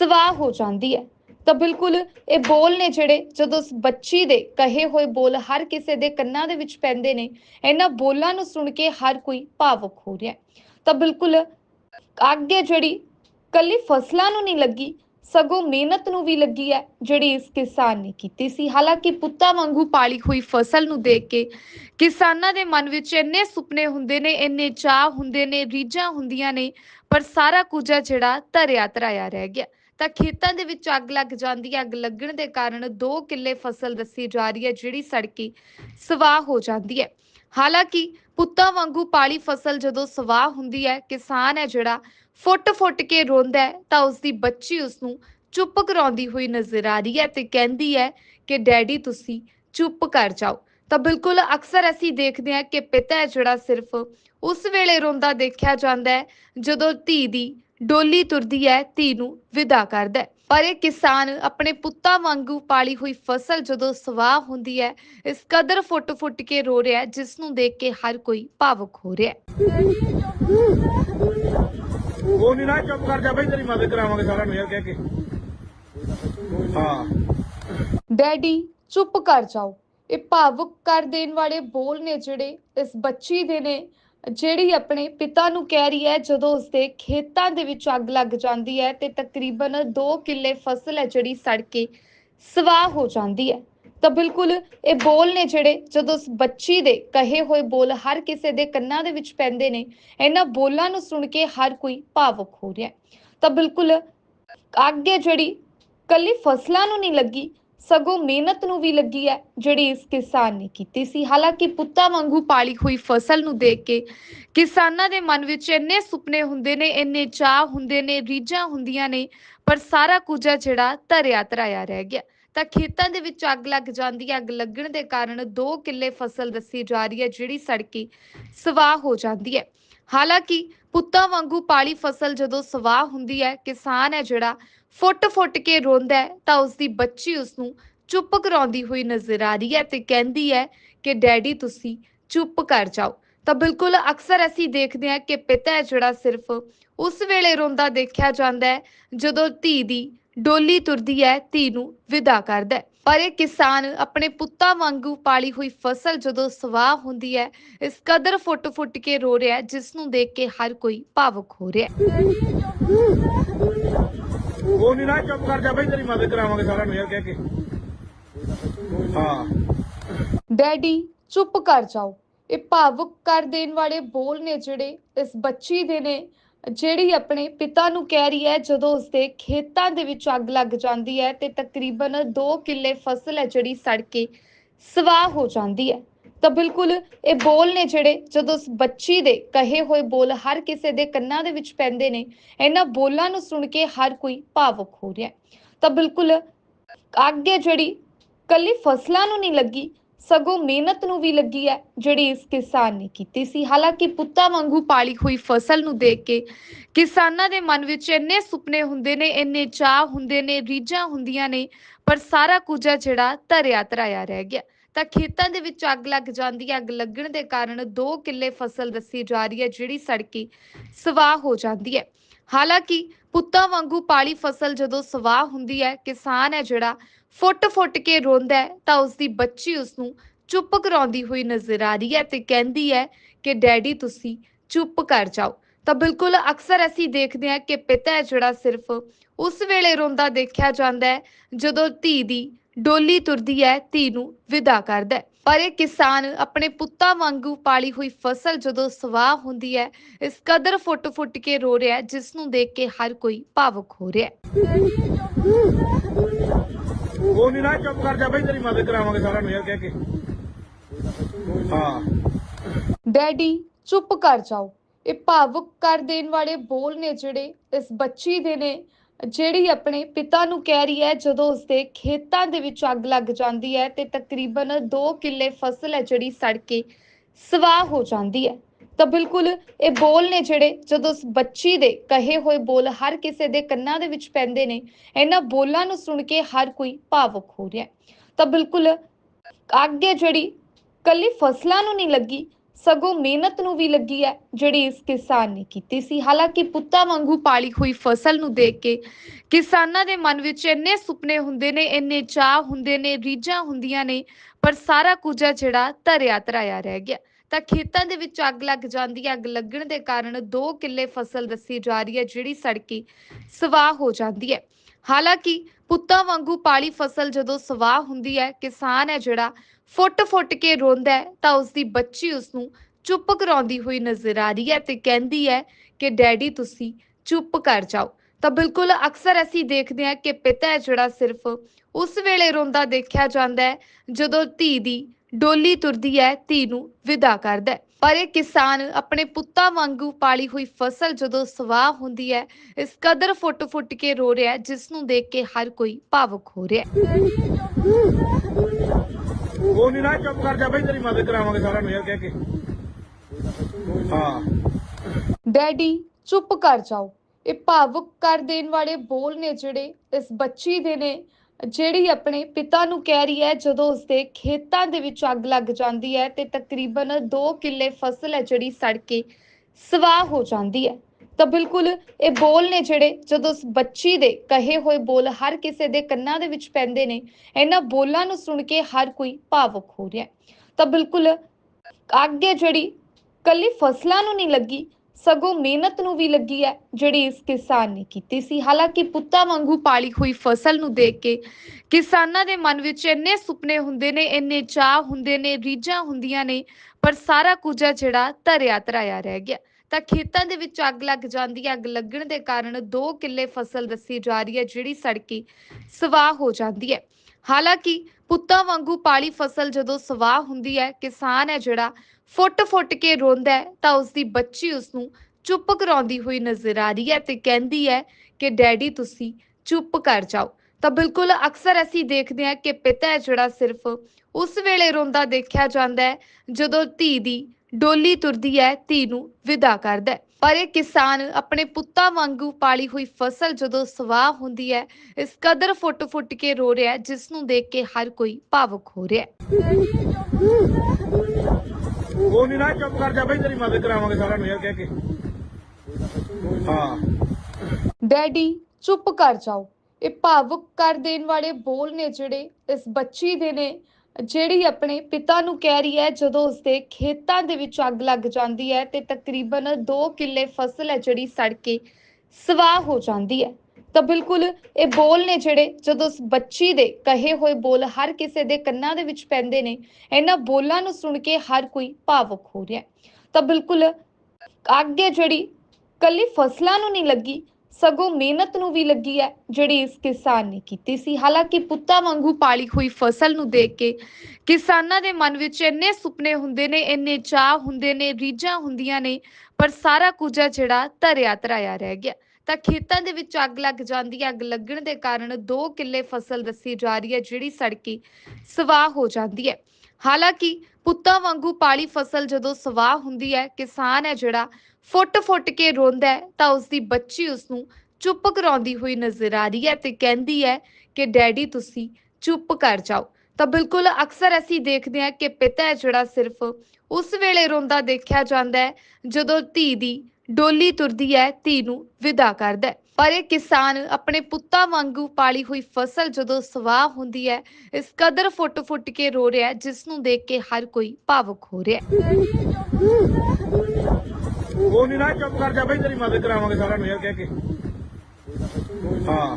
ਸਵਾਹ ਹੋ ਜਾਂਦੀ ਹੈ। ਤਾਂ ਬਿਲਕੁਲ ਇਹ ਬੋਲ ਨੇ ਜਿਹੜੇ, ਜਦੋਂ ਉਸ ਬੱਚੀ ਦੇ ਕਹੇ ਹੋਏ ਬੋਲ ਹਰ ਕਿਸੇ ਦੇ ਕੰਨਾਂ ਦੇ ਵਿੱਚ ਪੈਂਦੇ ਨੇ, ਇਹਨਾਂ ਬੋਲਾਂ ਨੂੰ ਸੁਣ ਕੇ ਹਰ ਕੋਈ ਭਾਵੁਕ ਹੋ ਰਿਹਾ ਤਾਂ ਬਿਲਕੁਲ ਅੱਗੇ ਜਿਹੜੀ, ਕੱਲੀ ਫਸਲਾਂ ਨੂੰ ਨਹੀਂ ਲੱਗੀ ਸਗੋਂ ਮਿਹਨਤ ਨੂੰ ਵੀ ਲੱਗੀ ਹੈ, ਜਿਹੜੀ ਇਸ ਕਿਸਾਨ ਨੇ ਕੀਤੀ ਸੀ। ਹਾਲਾਂਕਿ ਪੁੱਤਾਂ ਵਾਂਗੂ ਪਾਲੀ ਹੋਈ ਫਸਲ ਨੂੰ ਦੇਖ ਕੇ ਕਿਸਾਨਾਂ ਦੇ ਮਨ ਵਿੱਚ ਇੰਨੇ ਸੁਪਨੇ ਹੁੰਦੇ ਨੇ, ਇੰਨੇ ਚਾਹ ਹੁੰਦੇ ਨੇ, ਰੀਝਾਂ ਹੁੰਦੀਆਂ ਨੇ, ਪਰ ਸਾਰਾ ਕੁਝ ਹੈ ਜਿਹੜਾ ਧਰਿਆ ਧਰਾਇਆ ਰਹਿ ਗਿਆ। ਤਾਂ ਖੇਤਾਂ ਦੇ ਵਿੱਚ ਅੱਗ ਲੱਗ ਜਾਂਦੀ ਹੈ, ਅੱਗ ਲੱਗਣ ਦੇ ਕਾਰਨ 2 ਕਿੱਲੇ ਫਸਲ ਦੱਸੀ ਜਾ ਰਹੀ ਹੈ, ਜਿਹੜੀ ਸੜਕੀ ਸਵਾਹ ਹੋ ਜਾਂਦੀ ਹੈ। ਹਾਲਾਂਕਿ ਪੁੱਤਾਂ ਵਾਂਗੂ ਪਾਲੀ ਫਸਲ ਜਦੋਂ ਸਵਾਹ ਹੁੰਦੀ ਹੈ, ਕਿਸਾਨ ਹੈ ਜਿਹੜਾ ਫੁੱਟ-ਫੁੱਟ ਕੇ ਰੋਂਦਾ ਹੈ, ਤਾਂ ਉਸ ਦੀ ਬੱਚੀ ਉਸ ਨੂੰ ਚੁੱਪ ਕਰਾਉਂਦੀ ਹੋਈ ਨਜ਼ਰ ਆ ਰਹੀ ਹੈ ਤੇ ਕਹਿੰਦੀ ਹੈ ਕਿ, ਡੈਡੀ, ਤੁਸੀਂ ਚੁੱਪ ਕਰ ਜਾਓ। ਤਾਂ ਬਿਲਕੁਲ ਅਕਸਰ ਅਸੀਂ ਦੇਖਦੇ ਹਾਂ ਕਿ ਪਿਤਾ ਜਿਹੜਾ ਸਿਰਫ ਉਸ ਵੇਲੇ ਰੋਂਦਾ ਦੇਖਿਆ ਜਾਂਦਾ ਹੈ, ਜਦੋਂ ਧੀ ਦੀ ਡੋਲੀ ਤੁਰਦੀ ਹੈ, ਧੀ ਨੂੰ ਵਿਦਾ ਕਰਦਾ ਹੈ। ਪਰ ਇਹ ਕਿਸਾਨ ਆਪਣੇ ਪੁੱਤਾਂ ਵਾਂਗੂ ਪਾਲੀ ਹੋਈ ਫਸਲ ਜਦੋਂ ਸਵਾਹ ਹੁੰਦੀ ਹੈ, ਇਸ ਕਦਰ ਫੁੱਟ-ਫੁੱਟ ਕੇ ਰੋ ਰਿਹਾ ਹੈ, ਜਿਸ ਨੂੰ ਦੇਖ ਕੇ ਹਰ ਕੋਈ ਭਾਵੁਕ ਹੋ ਰਿਹਾ ਹੈ। ਉਹ ਨਹੀਂ ਨਾ ਚੁੱਪ ਕਰ ਜਾ ਬਈ, ਤੇਰੀ ਮਦਦ ਕਰਾਵਾਂਗੇ ਸਾਰਿਆਂ ਨੂੰ ਯਾਰ ਕਹਿ ਕੇ। ਹਾਂ। ਡੈਡੀ, ਚੁੱਪ ਕਰ ਜਾਓ। ਇਹ ਭਾਵੁਕ ਕਰ ਦੇਣ ਵਾਲੇ ਬੋਲ ਨੇ ਜਿਹੜੇ, ਇਸ ਬੱਚੀ ਦੇ ਨੇ, ਜਿਹੜੀ ਆਪਣੇ ਪਿਤਾ ਨੂੰ ਕਹਿ ਰਹੀ ਹੈ, ਜਦੋਂ ਉਸਦੇ ਖੇਤਾਂ ਦੇ ਵਿੱਚ ਅੱਗ ਲੱਗ ਜਾਂਦੀ ਹੈ ਤੇ ਤਕਰੀਬਨ 2 ਕਿੱਲੇ ਫਸਲ ਹੈ ਜਿਹੜੀ ਸੜ ਕੇ ਸਵਾਹ ਹੋ ਜਾਂਦੀ ਹੈ। ਤਾਂ ਬਿਲਕੁਲ ਇਹ ਬੋਲ ਨੇ ਜਿਹੜੇ, ਜਦੋਂ ਉਸ ਬੱਚੀ ਦੇ ਕਹੇ ਹੋਏ ਬੋਲ ਹਰ ਕਿਸੇ ਦੇ ਕੰਨਾਂ ਦੇ ਵਿੱਚ ਪੈਂਦੇ ਨੇ, ਇਹਨਾਂ ਬੋਲਾਂ ਨੂੰ ਸੁਣ ਕੇ ਹਰ ਕੋਈ ਭਾਵੁਕ ਹੋ ਰਿਹਾ ਤਾਂ ਬਿਲਕੁਲ ਅੱਗੇ ਜਿਹੜੀ ਕੱਲੀ ਫਸਲਾਂ ਨੂੰ ਨਹੀਂ ਲੱਗੀ, ਸਗੋਂ ਮਿਹਨਤ ਨੂੰ ਵੀ ਲੱਗੀ ਹੈ, ਜਿਹੜੀ ਇਸ ਕਿਸਾਨ ਨੇ ਕੀਤੀ ਸੀ। ਹਾਲਾਂਕਿ ਪੁੱਤਾਂ ਵਾਂਗੂ ਪਾਲੀ ਹੋਈ ਫਸਲ ਨੂੰ ਦੇਖ ਕੇ ਕਿਸਾਨਾਂ ਦੇ ਮਨ ਵਿੱਚ ਇੰਨੇ ਸੁਪਨੇ ਹੁੰਦੇ ਨੇ, ਇੰਨੇ ਚਾਹ ਹੁੰਦੇ ਨੇ, ਰੀਝਾਂ ਹੁੰਦੀਆਂ ਨੇ, ਪਰ ਸਾਰਾ ਕੁਝ ਹੈ ਜਿਹੜਾ ਧਰਿਆ ਧਰਾਇਆ ਰਹਿ ਗਿਆ। ਤਾਂ ਖੇਤਾਂ ਦੇ ਵਿੱਚ ਅੱਗ ਲੱਗ ਜਾਂਦੀ ਹੈ। ਅੱਗ ਲੱਗਣ ਦੇ ਕਾਰਨ 2 ਕਿੱਲੇ ਫਸਲ ਦੱਸੀ ਜਾ ਰਹੀ ਹੈ, ਜਿਹੜੀ ਸੜਕੀ ਸਵਾਹ ਹੋ ਜਾਂਦੀ ਹੈ। ਹਾਲਾਂਕਿ ਪੁੱਤਾਂ ਵਾਂਗੂ ਪਾਲੀ ਫਸਲ ਜਦੋਂ ਸਵਾਹ ਹੁੰਦੀ ਹੈ, ਕਿਸਾਨ ਹੈ ਜਿਹੜਾ ਫੁੱਟ-ਫੁੱਟ ਕੇ ਰੋਂਦਾ ਹੈ, ਤਾਂ ਉਸ ਦੀ ਬੱਚੀ ਉਸ ਨੂੰ ਚੁੱਪ ਕਰਾਉਂਦੀ ਹੋਈ ਨਜ਼ਰ ਆ ਰਹੀ ਹੈ ਤੇ ਕਹਿੰਦੀ ਹੈ ਕਿ, ਡੈਡੀ, ਤੁਸੀਂ ਚੁੱਪ ਕਰ ਜਾਓ। ਤਾਂ ਬਿਲਕੁਲ ਅਕਸਰ ਅਸੀਂ ਦੇਖਦੇ ਹਾਂ ਕਿ ਪਿਤਾ ਹੈ ਜਿਹੜਾ ਸਿਰਫ ਉਸ ਵੇਲੇ ਰੋਂਦਾ ਦੇਖਿਆ ਜਾਂਦਾ ਹੈ, ਜਦੋਂ ਧੀ ਦੀ ਡੋਲੀ ਤੁਰਦੀ ਹੈ ਧੀ ਨੂੰ ਵਿਦਾ ਕਰਦਾ ਹੈ ਪਰ ਇਹ ਕਿਸਾਨ ਆਪਣੇ ਪੁੱਤਾਂ ਵਾਂਗੂ ਪਾਲੀ ਹੋਈ ਫਸਲ ਜਦੋਂ ਸਵਾਹ ਹੁੰਦੀ ਹੈ ਇਸ ਕਦਰ ਫੁੱਟ-ਫੁੱਟ ਕੇ ਰੋ ਰਿਹਾ ਜਿਸ ਨੂੰ ਦੇਖ ਕੇ ਹਰ ਕੋਈ ਭਾਵੁਕ ਹੋ ਰਿਹਾ ਹੈ ਉਹ ਨਹੀਂ ਨਾ ਚੁੱਪ ਕਰ ਜਾ ਬਈ ਤੇਰੀ ਮਦਦ ਕਰਾਵਾਂਗੇ ਸਾਰਿਆਂ ਨੂੰ ਯਾਰ ਕਹਿ ਕੇ। ਹਾਂ। ਡੈਡੀ ਚੁੱਪ ਕਰ ਜਾਓ। ਇਹ ਭਾਵੁਕ ਕਰ ਦੇਣ ਵਾਲੇ ਬੋਲ ਨੇ ਜਿਹੜੇ ਇਸ ਬੱਚੀ ਦੇ ਨੇ ਜਿਹੜੀ ਆਪਣੇ ਪਿਤਾ ਨੂੰ ਕਹਿ ਰਹੀ ਹੈ, ਜਦੋਂ ਉਸਦੇ ਖੇਤਾਂ ਦੇ ਵਿੱਚ ਅੱਗ ਲੱਗ ਜਾਂਦੀ ਹੈ, ਤੇ ਤਕਰੀਬਨ 2 ਕਿੱਲੇ ਫਸਲ ਹੈ ਜਿਹੜੀ ਸੜ ਕੇ ਸਵਾਹ ਹੋ ਜਾਂਦੀ ਹੈ। ਤਾਂ ਬਿਲਕੁਲ ਇਹ ਬੋਲ ਨੇ ਜਿਹੜੇ, ਜਦੋਂ ਉਸ ਬੱਚੀ ਦੇ ਕਹੇ ਹੋਏ ਬੋਲ ਹਰ ਕਿਸੇ ਦੇ ਕੰਨਾਂ ਦੇ ਵਿੱਚ ਪੈਂਦੇ ਨੇ, ਇਹਨਾਂ ਬੋਲਾਂ ਨੂੰ ਸੁਣ ਕੇ ਹਰ ਕੋਈ ਭਾਵੁਕ ਹੋ ਰਿਹਾ ਤਾਂ ਬਿਲਕੁਲ ਅੱਗ ਹੈ ਜਿਹੜੀ, ਕੱਲੀ ਫਸਲਾਂ ਨੂੰ ਨਹੀਂ ਲੱਗੀ ਸਗੋਂ ਮਿਹਨਤ ਨੂੰ ਵੀ ਲੱਗੀ ਹੈ, ਜਿਹੜੀ ਇਸ ਕਿਸਾਨ ਨੇ ਕੀਤੀ ਸੀ। ਹਾਲਾਂਕਿ ਪੁੱਤਾਂ ਵਾਂਗੂ ਪਾਲੀ ਹੋਈ ਫਸਲ ਨੂੰ ਦੇਖ ਕੇ ਕਿਸਾਨਾਂ ਦੇ ਮਨ ਵਿੱਚ ਇੰਨੇ ਸੁਪਨੇ ਹੁੰਦੇ ਨੇ, ਇੰਨੇ ਚਾਹ ਹੁੰਦੇ ਨੇ, ਰੀਝਾਂ ਹੁੰਦੀਆਂ ਨੇ, ਪਰ ਸਾਰਾ ਕੁਝ ਜਿਹੜਾ ਧਰਿਆ ਧਰਾਇਆ ਰਹਿ ਗਿਆ। ਤਾਂ ਖੇਤਾਂ ਦੇ ਵਿੱਚ ਅੱਗ ਲੱਗ ਜਾਂਦੀ ਹੈ, ਅੱਗ ਲੱਗਣ ਦੇ ਕਾਰਨ 2 ਕਿੱਲੇ ਫਸਲ ਦੱਸੀ ਜਾ ਰਹੀ ਹੈ, ਜਿਹੜੀ ਸੜਕੀ ਸਵਾਹ ਹੋ ਜਾਂਦੀ ਹੈ। ਹਾਲਾਂਕਿ ਪੁੱਤਾਂ ਵਾਂਗੂ ਪਾਲੀ ਫਸਲ ਜਦੋਂ ਸਵਾਹ ਹੁੰਦੀ ਹੈ, ਕਿਸਾਨ ਹੈ ਜਿਹੜਾ ਫੁੱਟ-ਫੁੱਟ ਕੇ ਰੋਂਦਾ ਹੈ, ਤਾਂ ਉਸ ਦੀ ਬੱਚੀ ਉਸ ਨੂੰ ਚੁੱਪ ਕਰਾਉਂਦੀ ਹੋਈ ਨਜ਼ਰ ਆ ਰਹੀ ਹੈ ਤੇ ਕਹਿੰਦੀ ਹੈ ਕਿ, ਡੈਡੀ, ਤੁਸੀਂ ਚੁੱਪ ਕਰ ਜਾਓ। ਤਾਂ ਬਿਲਕੁਲ ਅਕਸਰ ਅਸੀਂ ਦੇਖਦੇ ਹਾਂ ਕਿ ਪਿਤਾ ਜਿਹੜਾ ਸਿਰਫ ਉਸ ਵੇਲੇ ਰੋਂਦਾ ਦੇਖਿਆ ਜਾਂਦਾ ਹੈ, ਜਦੋਂ ਧੀ ਦੀ ਡੋਲੀ ਤੁਰਦੀ ਹੈ, ਧੀ ਨੂੰ ਵਿਦਾ ਕਰਦਾ ਹੈ। ਪਰ ਇਹ ਕਿਸਾਨ ਆਪਣੇ ਪੁੱਤਾਂ ਵਾਂਗੂ ਪਾਲੀ ਹੋਈ ਫਸਲ ਜਦੋਂ ਸਵਾਹ ਹੁੰਦੀ ਹੈ, ਇਸ ਕਦਰ ਫੁੱਟ-ਫੁੱਟ ਕੇ ਰੋ ਰਿਹਾ ਹੈ, ਜਿਸ ਨੂੰ ਦੇਖ ਕੇ ਹਰ ਕੋਈ ਭਾਵੁਕ ਹੋ ਰਿਹਾ ਹੈ। ਉਹ ਨਹੀਂ ਨਾ ਚੁੱਪ ਕਰ ਜਾ ਬਈ, ਤੇਰੀ ਮਦਦ ਕਰਾਵਾਂਗੇ ਸਾਰਿਆਂ ਨੂੰ ਯਾਰ ਕਹਿ ਕੇ। ਹਾਂ। ਡੈਡੀ, ਚੁੱਪ ਕਰ ਜਾਓ। ਇਹ ਭਾਵੁਕ ਕਰ ਦੇਣ ਵਾਲੇ ਬੋਲ ਨੇ ਜਿਹੜੇ, ਇਸ ਬੱਚੀ ਦੇ ਨੇ, ਜਿਹੜੀ ਆਪਣੇ ਪਿਤਾ ਨੂੰ ਕਹਿ ਰਹੀ ਹੈ, ਜਦੋਂ ਉਸਦੇ ਖੇਤਾਂ ਦੇ ਵਿੱਚ ਅੱਗ ਲੱਗ ਜਾਂਦੀ ਹੈ ਤੇ ਤਕਰੀਬਨ 2 ਕਿੱਲੇ ਫਸਲ ਹੈ ਜਿਹੜੀ ਸੜ ਕੇ ਸਵਾਹ ਹੋ ਜਾਂਦੀ ਹੈ। ਤਾਂ ਬਿਲਕੁਲ ਇਹ ਬੋਲ ਨੇ ਜਿਹੜੇ, ਜਦੋਂ ਉਸ ਬੱਚੀ ਦੇ ਕਹੇ ਹੋਏ ਬੋਲ ਹਰ ਕਿਸੇ ਦੇ ਕੰਨਾਂ ਦੇ ਵਿੱਚ ਪੈਂਦੇ ਨੇ, ਇਹਨਾਂ ਬੋਲਾਂ ਨੂੰ ਸੁਣ ਕੇ ਹਰ ਕੋਈ ਭਾਵੁਕ ਹੋ ਰਿਹਾ ਤਾਂ ਬਿਲਕੁਲ ਅੱਗੇ ਜਿਹੜੀ ਕੱਲੀ ਫਸਲਾਂ ਨੂੰ ਨਹੀਂ ਲੱਗੀ, ਸਗੋਂ ਮਿਹਨਤ ਨੂੰ ਵੀ ਲੱਗੀ ਹੈ, ਜਿਹੜੀ ਇਸ ਕਿਸਾਨ ਨੇ ਕੀਤੀ ਸੀ। ਹਾਲਾਂਕਿ ਪੁੱਤਾਂ ਵਾਂਗੂ ਪਾਲੀ ਹੋਈ ਫਸਲ ਨੂੰ ਦੇਖ ਕੇ ਕਿਸਾਨਾਂ ਦੇ ਮਨ ਵਿੱਚ ਇੰਨੇ ਸੁਪਨੇ ਹੁੰਦੇ ਨੇ, ਇੰਨੇ ਚਾਹ ਹੁੰਦੇ ਨੇ, ਰੀਝਾਂ ਹੁੰਦੀਆਂ ਨੇ, ਪਰ ਸਾਰਾ ਕੁਝ ਹੈ ਜਿਹੜਾ ਧਰਿਆ ਧਰਾਇਆ ਰਹਿ ਗਿਆ। ਤਾਂ ਖੇਤਾਂ ਦੇ ਵਿੱਚ ਅੱਗ ਲੱਗ ਜਾਂਦੀ ਹੈ। ਅੱਗ ਲੱਗਣ ਦੇ ਕਾਰਨ 2 ਕਿੱਲੇ ਫਸਲ ਦੱਸੀ ਜਾ ਰਹੀ ਹੈ, ਜਿਹੜੀ ਸੜ ਕੇ ਸਵਾਹ ਹੋ ਜਾਂਦੀ ਹੈ। ਹਾਲਾਂਕਿ ਪੁੱਤਾਂ ਵਾਂਗੂ ਪਾਲੀ ਫਸਲ ਜਦੋਂ ਸਵਾਹ ਹੁੰਦੀ ਹੈ, ਕਿਸਾਨ ਹੈ ਜਿਹੜਾ, ਫੁੱਟ-ਫੁੱਟ ਕੇ ਰੋਂਦਾ ਹੈ, ਤਾਂ ਉਸ ਦੀ ਬੱਚੀ ਉਸ ਨੂੰ ਚੁੱਪ ਕਰਾਉਂਦੀ ਹੋਈ ਨਜ਼ਰ ਆ ਰਹੀ ਹੈ ਤੇ ਕਹਿੰਦੀ ਹੈ ਕਿ, ਡੈਡੀ, ਤੁਸੀਂ ਚੁੱਪ ਕਰ ਜਾਓ। ਤਾਂ ਬਿਲਕੁਲ ਅਕਸਰ ਅਸੀਂ ਦੇਖਦੇ ਹਾਂ ਕਿ ਪਿਤਾ ਹੈ ਜਿਹੜਾ ਸਿਰਫ ਉਸ ਵੇਲੇ ਰੋਂਦਾ ਦੇਖਿਆ ਜਾਂਦਾ ਹੈ, ਜਦੋਂ ਧੀ ਦੀ ਡੋਲੀ ਤੁਰਦੀ ਹੈ ਧੀ ਨੂੰ ਵਿਦਾ ਕਰਦਾ ਹੈ ਪਰ ਇਹ ਕਿਸਾਨ ਆਪਣੇ ਪੁੱਤਾਂ ਵਾਂਗੂ ਪਾਲੀ ਹੋਈ ਫਸਲ ਜਦੋਂ ਸਵਾਹ ਹੁੰਦੀ ਹੈ ਇਸ ਕਦਰ ਫੁੱਟ-ਫੁੱਟ ਕੇ ਰੋ ਰਿਹਾ ਹੈ ਜਿਸ ਨੂੰ ਦੇਖ ਕੇ ਹਰ ਕੋਈ ਭਾਵੁਕ ਹੋ ਰਿਹਾ ਹੈ ਉਹ ਨਹੀਂ ਨਾ ਚੁੱਪ ਕਰ ਜਾ ਬਈ ਤੇਰੀ ਮਦਦ ਕਰਾਵਾਂਗੇ ਸਾਰਿਆਂ ਨੂੰ ਯਾਰ ਕਹਿ ਕੇ। ਹਾਂ। ਡੈਡੀ ਚੁੱਪ ਕਰ ਜਾਓ। ਇਹ ਭਾਵੁਕ ਕਰ ਦੇਣ ਵਾਲੇ ਬੋਲ ਨੇ ਜਿਹੜੇ ਇਸ ਬੱਚੀ ਦੇ ਨੇ ਜਿਹੜੀ ਆਪਣੇ ਪਿਤਾ ਨੂੰ ਕਹਿ ਰਹੀ ਹੈ, ਜਦੋਂ ਉਸਦੇ ਖੇਤਾਂ ਦੇ ਵਿੱਚ ਅੱਗ ਲੱਗ ਜਾਂਦੀ ਹੈ, ਤੇ ਤਕਰੀਬਨ 2 ਕਿੱਲੇ ਫਸਲ ਹੈ ਜਿਹੜੀ ਸੜ ਕੇ ਸਵਾਹ ਹੋ ਜਾਂਦੀ ਹੈ। ਤਾਂ ਬਿਲਕੁਲ ਇਹ ਬੋਲ ਨੇ ਜਿਹੜੇ, ਜਦੋਂ ਉਸ ਬੱਚੀ ਦੇ ਕਹੇ ਹੋਏ ਬੋਲ ਹਰ ਕਿਸੇ ਦੇ ਕੰਨਾਂ ਦੇ ਵਿੱਚ ਪੈਂਦੇ ਨੇ, ਇਹਨਾਂ ਬੋਲਾਂ ਨੂੰ ਸੁਣ ਕੇ ਹਰ ਕੋਈ ਭਾਵੁਕ ਹੋ ਰਿਹਾ ਹੈ। ਤਾਂ ਬਿਲਕੁਲ ਅੱਗੇ ਜਿਹੜੀ, ਕੱਲੀ ਫਸਲਾਂ ਨੂੰ ਨਹੀਂ ਲੱਗੀ ਸਗੋਂ ਮਿਹਨਤ ਨੂੰ ਵੀ ਲੱਗੀ ਹੈ, ਜਿਹੜੀ ਇਸ ਕਿਸਾਨ ਨੇ ਕੀਤੀ ਸੀ। ਹਾਲਾਂਕਿ ਪੁੱਤਾਂ ਵਾਂਗੂ ਪਾਲੀ ਹੋਈ ਫਸਲ ਨੂੰ ਦੇਖ ਕੇ ਕਿਸਾਨਾਂ ਦੇ ਮਨ ਵਿੱਚ ਇੰਨੇ ਸੁਪਨੇ ਹੁੰਦੇ ਨੇ, ਇੰਨੇ ਚਾਹ ਹੁੰਦੇ ਨੇ, ਰੀਝਾਂ ਹੁੰਦੀਆਂ ਨੇ, ਪਰ ਸਾਰਾ ਕੁਝ ਜਿਹੜਾ ਧਰਿਆ ਧਰਾਇਆ ਰਹਿ ਗਿਆ। ਤਾਂ ਖੇਤਾਂ ਦੇ ਵਿੱਚ ਅੱਗ ਲੱਗ ਜਾਂਦੀ ਹੈ, ਅੱਗ ਲੱਗਣ ਦੇ ਕਾਰਨ 2 ਕਿੱਲੇ ਫਸਲ ਦੱਸੀ ਜਾ ਰਹੀ ਹੈ, ਜਿਹੜੀ ਸੜਕੀ ਸਵਾਹ ਹੋ ਜਾਂਦੀ ਹੈ। ਹਾਲਾਂਕਿ ਪੁੱਤਾਂ ਵਾਂਗੂ ਪਾਲੀ ਫਸਲ ਜਦੋਂ ਸਵਾਹ ਹੁੰਦੀ ਹੈ, ਕਿਸਾਨ ਹੈ ਜਿਹੜਾ ਫੁੱਟ-ਫੁੱਟ ਕੇ ਰੋਂਦਾ ਹੈ, ਤਾਂ ਉਸ ਦੀ ਬੱਚੀ ਉਸ ਨੂੰ ਚੁੱਪ ਕਰਾਉਂਦੀ ਹੋਈ ਨਜ਼ਰ ਆ ਰਹੀ ਹੈ ਤੇ ਕਹਿੰਦੀ ਹੈ ਕਿ, ਡੈਡੀ, ਤੁਸੀਂ ਚੁੱਪ ਕਰ ਜਾਓ। ਤਾਂ ਬਿਲਕੁਲ ਅਕਸਰ ਅਸੀਂ ਦੇਖਦੇ ਹਾਂ ਕਿ ਪਿਤਾ ਜਿਹੜਾ ਸਿਰਫ ਉਸ ਵੇਲੇ ਰੋਂਦਾ ਦੇਖਿਆ ਜਾਂਦਾ ਹੈ, ਜਦੋਂ ਧੀ ਦੀ ਡੋਲੀ ਤੁਰਦੀ ਹੈ, ਧੀ ਨੂੰ ਵਿਦਾ ਕਰਦਾ ਹੈ। ਪਰ ਇਹ ਕਿਸਾਨ ਆਪਣੇ ਪੁੱਤਾਂ ਵਾਂਗੂ ਪਾਲੀ ਹੋਈ ਫਸਲ ਜਦੋਂ ਸਵਾਹ ਹੁੰਦੀ ਹੈ, ਇਸ ਕਦਰ ਫੁੱਟ-ਫੁੱਟ ਕੇ ਰੋ ਰਿਹਾ ਹੈ, ਜਿਸ ਨੂੰ ਦੇਖ ਕੇ ਹਰ ਕੋਈ ਭਾਵੁਕ ਹੋ ਰਿਹਾ ਹੈ। ਉਹ ਨਹੀਂ ਨਾ ਚੁੱਪ ਕਰ ਜਾ ਬਈ, ਤੇਰੀ ਮਦਦ ਕਰਾਵਾਂਗੇ ਸਾਰਿਆਂ ਨੂੰ ਯਾਰ ਕਹਿ ਕੇ। ਹਾਂ। ਡੈਡੀ, ਚੁੱਪ ਕਰ ਜਾਓ। ਇਹ ਭਾਵੁਕ ਕਰ ਦੇਣ ਵਾਲੇ ਬੋਲ ਨੇ ਜਿਹੜੇ, ਇਸ ਬੱਚੀ ਦੇ ਨੇ, ਜਿਹੜੀ ਆਪਣੇ ਪਿਤਾ ਨੂੰ ਕਹਿ ਰਹੀ ਹੈ, ਜਦੋਂ ਉਸਦੇ ਖੇਤਾਂ ਦੇ ਵਿੱਚ ਅੱਗ ਲੱਗ ਜਾਂਦੀ ਹੈ ਤੇ ਤਕਰੀਬਨ 2 ਕਿੱਲੇ ਫਸਲ ਹੈ ਜਿਹੜੀ ਸੜ ਕੇ ਸਵਾਹ ਹੋ ਜਾਂਦੀ ਹੈ। ਤਾਂ ਬਿਲਕੁਲ ਇਹ ਬੋਲ ਨੇ ਜਿਹੜੇ, ਜਦੋਂ ਉਸ ਬੱਚੀ ਦੇ ਕਹੇ ਹੋਏ ਬੋਲ ਹਰ ਕਿਸੇ ਦੇ ਕੰਨਾਂ ਦੇ ਵਿੱਚ ਪੈਂਦੇ ਨੇ, ਇਹਨਾਂ ਬੋਲਾਂ ਨੂੰ ਸੁਣ ਕੇ ਹਰ ਕੋਈ ਭਾਵੁਕ ਹੋ ਰਿਹਾ ਤਾਂ ਬਿਲਕੁਲ ਅੱਗੇ ਜਿਹੜੀ ਕੱਲੀ ਫਸਲਾਂ ਨੂੰ ਨਹੀਂ ਲੱਗੀ, ਸਗੋਂ ਮਿਹਨਤ ਨੂੰ ਵੀ ਲੱਗੀ ਹੈ, ਜਿਹੜੀ ਇਸ ਕਿਸਾਨ ਨੇ ਕੀਤੀ ਸੀ। ਹਾਲਾਂਕਿ ਪੁੱਤਾਂ ਵਾਂਗੂ ਪਾਲੀ ਹੋਈ ਫਸਲ ਨੂੰ ਦੇਖ ਕੇ ਕਿਸਾਨਾਂ ਦੇ ਮਨ ਵਿੱਚ ਇੰਨੇ ਸੁਪਨੇ ਹੁੰਦੇ ਨੇ, ਇੰਨੇ ਚਾਹ ਹੁੰਦੇ ਨੇ, ਰੀਝਾਂ ਹੁੰਦੀਆਂ ਨੇ, ਪਰ ਸਾਰਾ ਕੁਝ ਹੈ ਜਿਹੜਾ ਧਰਿਆ ਧਰਾਇਆ ਰਹਿ ਗਿਆ। ਤਾਂ ਖੇਤਾਂ ਦੇ ਵਿੱਚ ਅੱਗ ਲੱਗ ਜਾਂਦੀ ਹੈ। ਅੱਗ ਲੱਗਣ ਦੇ ਕਾਰਨ 2 ਕਿੱਲੇ ਫਸਲ ਦੱਸੀ ਜਾ ਰਹੀ ਹੈ, ਜਿਹੜੀ ਸੜ ਕੇ ਸਵਾਹ ਹੋ ਜਾਂਦੀ ਹੈ। ਹਾਲਾਂਕਿ ਪੁੱਤਾਂ ਵਾਂਗੂ ਪਾਲੀ ਫਸਲ ਜਦੋਂ ਸਵਾਹ ਹੁੰਦੀ ਹੈ, ਕਿਸਾਨ ਹੈ ਜਿਹੜਾ ਫੁੱਟ-ਫੁੱਟ ਕੇ ਰੋਂਦਾ ਹੈ, ਤਾਂ ਉਸ ਦੀ ਬੱਚੀ ਉਸ ਨੂੰ ਚੁੱਪ ਕਰਾਉਂਦੀ ਹੋਈ ਨਜ਼ਰ ਆ ਰਹੀ ਹੈ ਤੇ ਕਹਿੰਦੀ ਹੈ ਕਿ, ਡੈਡੀ, ਤੁਸੀਂ ਚੁੱਪ ਕਰ ਜਾਓ। ਤਾਂ ਬਿਲਕੁਲ ਅਕਸਰ ਅਸੀਂ ਦੇਖਦੇ ਹਾਂ ਕਿ ਪਿਤਾ ਹੈ ਜਿਹੜਾ ਸਿਰਫ ਉਸ ਵੇਲੇ ਰੋਂਦਾ ਦੇਖਿਆ ਜਾਂਦਾ ਹੈ, ਜਦੋਂ ਧੀ ਦੀ ਡੋਲੀ ਤੁਰਦੀ ਹੈ ਧੀ ਨੂੰ ਵਿਦਾ ਕਰਦਾ ਪਰ ਇਹ ਕਿਸਾਨ ਆਪਣੇ ਪੁੱਤਾਂ ਵਾਂਗੂ ਪਾਲੀ ਹੋਈ ਫਸਲ ਜਦੋਂ ਸਵਾਹ ਹੁੰਦੀ ਹੈ ਇਸ ਕਦਰ ਫੁੱਟ-ਫੁੱਟ ਕੇ ਰੋ ਰਿਹਾ ਜਿਸ ਨੂੰ ਦੇਖ ਕੇ ਹਰ ਕੋਈ ਭਾਵੁਕ ਹੋ ਰਿਹਾ ਹੈ। ਉਹ ਨਹੀਂ ਨਾ ਚੁੱਪ ਕਰ ਜਾ ਬਈ ਤੇਰੀ ਮਦਦ ਕਰਾਵਾਂਗੇ ਸਾਰਿਆਂ ਨੂੰ ਯਾਰ ਕਹਿ ਕੇ। ਹਾਂ।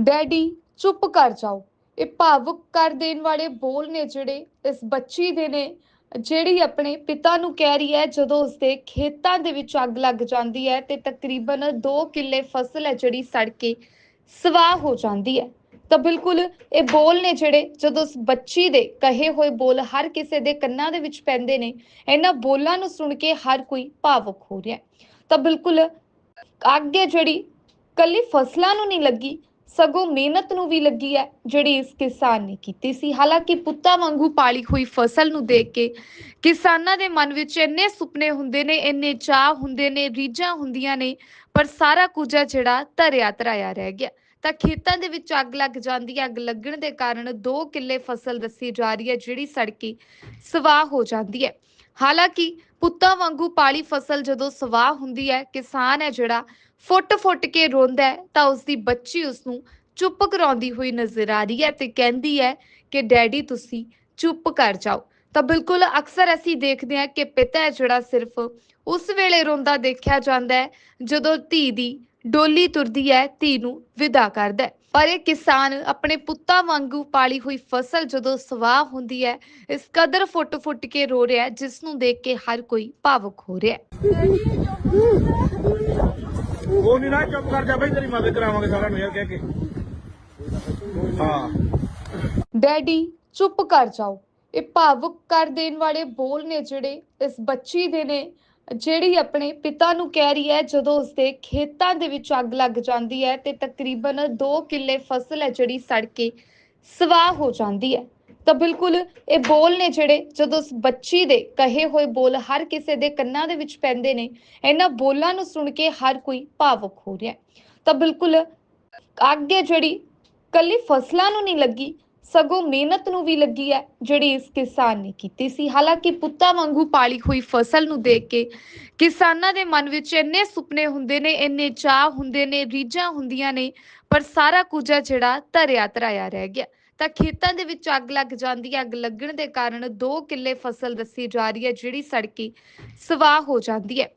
ਡੈਡੀ ਚੁੱਪ ਕਰ ਜਾਓ। ਇਹ ਭਾਵੁਕ ਕਰ ਦੇਣ ਵਾਲੇ ਬੋਲ ਨੇ ਜਿਹੜੇ ਇਸ ਬੱਚੀ ਦੇ ਨੇ ਜਿਹੜੀ ਆਪਣੇ ਪਿਤਾ ਨੂੰ ਕਹਿ ਰਹੀ ਹੈ, ਜਦੋਂ ਉਸਦੇ ਖੇਤਾਂ ਦੇ ਵਿੱਚ ਅੱਗ ਲੱਗ ਜਾਂਦੀ ਹੈ, ਤੇ ਤਕਰੀਬਨ 2 ਕਿੱਲੇ ਫਸਲ ਹੈ ਜਿਹੜੀ ਸੜ ਕੇ ਸਵਾਹ ਹੋ ਜਾਂਦੀ ਹੈ। ਤਾਂ ਬਿਲਕੁਲ ਇਹ ਬੋਲ ਨੇ ਜਿਹੜੇ, ਜਦੋਂ ਉਸ ਬੱਚੀ ਦੇ ਕਹੇ ਹੋਏ ਬੋਲ ਹਰ ਕਿਸੇ ਦੇ ਕੰਨਾਂ ਦੇ ਵਿੱਚ ਪੈਂਦੇ ਨੇ, ਇਹਨਾਂ ਬੋਲਾਂ ਨੂੰ ਸੁਣ ਕੇ ਹਰ ਕੋਈ ਭਾਵੁਕ ਹੋ ਰਿਹਾ ਤਾਂ ਬਿਲਕੁਲ ਅੱਗੇ ਜਿਹੜੀ ਕੱਲੀ ਫਸਲਾਂ ਨੂੰ ਨਹੀਂ ਲੱਗੀ ਸਗੋਂ ਮਿਹਨਤ ਨੂੰ ਵੀ ਲੱਗੀ ਹੈ, ਜਿਹੜੀ ਇਸ ਕਿਸਾਨ ਨੇ ਕੀਤੀ ਸੀ। ਹਾਲਾਂਕਿ ਪੁੱਤਾਂ ਵਾਂਗੂ ਪਾਲੀ ਹੋਈ ਫਸਲ ਨੂੰ ਦੇਖ ਕੇ ਕਿਸਾਨਾਂ ਦੇ ਮਨ ਵਿੱਚ ਇੰਨੇ ਸੁਪਨੇ ਹੁੰਦੇ ਨੇ, ਇੰਨੇ ਚਾਹ ਹੁੰਦੇ ਨੇ, ਰੀਝਾਂ ਹੁੰਦੀਆਂ ਨੇ, ਪਰ ਸਾਰਾ ਕੁਝ ਜਿਹੜਾ ਧਰਿਆ ਧਰਾਇਆ ਰਹਿ ਗਿਆ। ਤਾਂ ਖੇਤਾਂ ਦੇ ਵਿੱਚ ਅੱਗ ਲੱਗ ਜਾਂਦੀ ਹੈ, ਅੱਗ ਲੱਗਣ ਦੇ ਕਾਰਨ 2 ਕਿੱਲੇ ਫਸਲ ਦੱਸੀ ਜਾ ਰਹੀ ਹੈ, ਜਿਹੜੀ ਸੜ ਸਵਾਹ ਹੋ ਜਾਂਦੀ ਹੈ। ਹਾਲਾਂਕਿ ਪੁੱਤਾਂ ਵਾਂਗੂ ਪਾਲੀ ਫਸਲ ਜਦੋਂ ਸਵਾਹ ਹੁੰਦੀ ਹੈ, ਕਿਸਾਨ ਹੈ ਜਿਹੜਾ ਫੁੱਟ-ਫੁੱਟ ਕੇ ਰੋਂਦਾ ਹੈ, ਤਾਂ ਉਸ ਦੀ ਬੱਚੀ ਉਸ ਨੂੰ ਚੁੱਪ ਕਰਾਉਂਦੀ ਹੋਈ ਨਜ਼ਰ ਆ ਰਹੀ ਹੈ ਤੇ ਕਹਿੰਦੀ ਹੈ ਕਿ, ਡੈਡੀ, ਤੁਸੀਂ ਚੁੱਪ ਕਰ ਜਾਓ। ਤਾਂ ਬਿਲਕੁਲ ਅਕਸਰ ਅਸੀਂ ਦੇਖਦੇ ਹਾਂ ਕਿ ਪਿਤਾ ਜਿਹੜਾ ਸਿਰਫ ਉਸ ਵੇਲੇ ਰੋਂਦਾ ਦੇਖਿਆ ਜਾਂਦਾ ਹੈ, ਜਦੋਂ ਧੀ ਦੀ ਡੋਲੀ ਤੁਰਦੀ ਹੈ, ਧੀ ਨੂੰ ਵਿਦਾ ਕਰਦਾ ਹੈ। ਪਰ ਇਹ ਕਿਸਾਨ ਆਪਣੇ ਪੁੱਤਾਂ ਵਾਂਗੂ ਪਾਲੀ ਹੋਈ ਫਸਲ ਜਦੋਂ ਸਵਾਹ ਹੁੰਦੀ ਹੈ, ਇਸ ਕਦਰ ਫੁੱਟ-ਫੁੱਟ ਕੇ ਰੋ ਰਿਹਾ ਹੈ, ਜਿਸ ਨੂੰ ਦੇਖ ਕੇ ਹਰ ਕੋਈ ਭਾਵੁਕ ਹੋ ਰਿਹਾ ਹੈ। ਉਹ ਨਹੀਂ ਨਾ ਚੁੱਪ ਕਰ ਜਾ ਬਈ, ਤੇਰੀ ਮਦਦ ਕਰਾਵਾਂਗੇ ਸਾਰਿਆਂ ਨੂੰ ਯਾਰ ਕਹਿ ਕੇ। ਹਾਂ। ਡੈਡੀ, ਚੁੱਪ ਕਰ ਜਾਓ। ਇਹ ਭਾਵੁਕ ਕਰ ਦੇਣ ਵਾਲੇ ਬੋਲ ਨੇ ਜਿਹੜੇ, ਇਸ ਬੱਚੀ ਦੇ ਨੇ, ਜਿਹੜੀ ਆਪਣੇ ਪਿਤਾ ਨੂੰ ਕਹਿ ਰਹੀ ਹੈ, ਜਦੋਂ ਉਸਦੇ ਖੇਤਾਂ ਦੇ ਵਿੱਚ ਅੱਗ ਲੱਗ ਜਾਂਦੀ ਹੈ ਤੇ ਤਕਰੀਬਨ 2 ਕਿੱਲੇ ਫਸਲ ਹੈ ਜਿਹੜੀ ਸੜ ਕੇ ਸਵਾਹ ਹੋ ਜਾਂਦੀ ਹੈ। ਤਾਂ ਬਿਲਕੁਲ ਇਹ ਬੋਲ ਨੇ ਜਿਹੜੇ, ਜਦੋਂ ਉਸ ਬੱਚੀ ਦੇ ਕਹੇ ਹੋਏ ਬੋਲ ਹਰ ਕਿਸੇ ਦੇ ਕੰਨਾਂ ਦੇ ਵਿੱਚ ਪੈਂਦੇ ਨੇ, ਇਹਨਾਂ ਬੋਲਾਂ ਨੂੰ ਸੁਣ ਕੇ ਹਰ ਕੋਈ ਭਾਵੁਕ ਹੋ ਰਿਹਾ ਤਾਂ ਬਿਲਕੁਲ ਅੱਗ ਹੈ ਜਿਹੜੀ ਕੱਲੀ ਫਸਲਾਂ ਨੂੰ ਨਹੀਂ ਲੱਗੀ, ਸਗੋਂ ਮਿਹਨਤ ਨੂੰ ਵੀ ਲੱਗੀ ਹੈ, ਜਿਹੜੀ ਇਸ ਕਿਸਾਨ ਨੇ ਕੀਤੀ ਸੀ। ਹਾਲਾਂਕਿ ਪੁੱਤਾਂ ਵਾਂਗੂ ਪਾਲੀ ਹੋਈ ਫਸਲ ਨੂੰ ਦੇਖ ਕੇ ਕਿਸਾਨਾਂ ਦੇ ਮਨ ਵਿੱਚ ਇੰਨੇ ਸੁਪਨੇ ਹੁੰਦੇ ਨੇ, ਇੰਨੇ ਚਾਹ ਹੁੰਦੇ ਨੇ, ਰੀਝਾਂ ਹੁੰਦੀਆਂ ਨੇ, ਪਰ ਸਾਰਾ ਕੁਝ ਹੈ ਜਿਹੜਾ ਧਰਿਆ ਧਰਾਇਆ ਰਹਿ ਗਿਆ। ਤਾਂ ਖੇਤਾਂ ਦੇ ਵਿੱਚ ਅੱਗ ਲੱਗ ਜਾਂਦੀ ਹੈ। ਅੱਗ ਲੱਗਣ ਦੇ ਕਾਰਨ 2 ਕਿੱਲੇ ਫਸਲ ਦੱਸੀ ਜਾ ਰਹੀ ਹੈ, ਜਿਹੜੀ ਸੜ ਸਵਾਹ ਹੋ ਜਾਂਦੀ ਹੈ।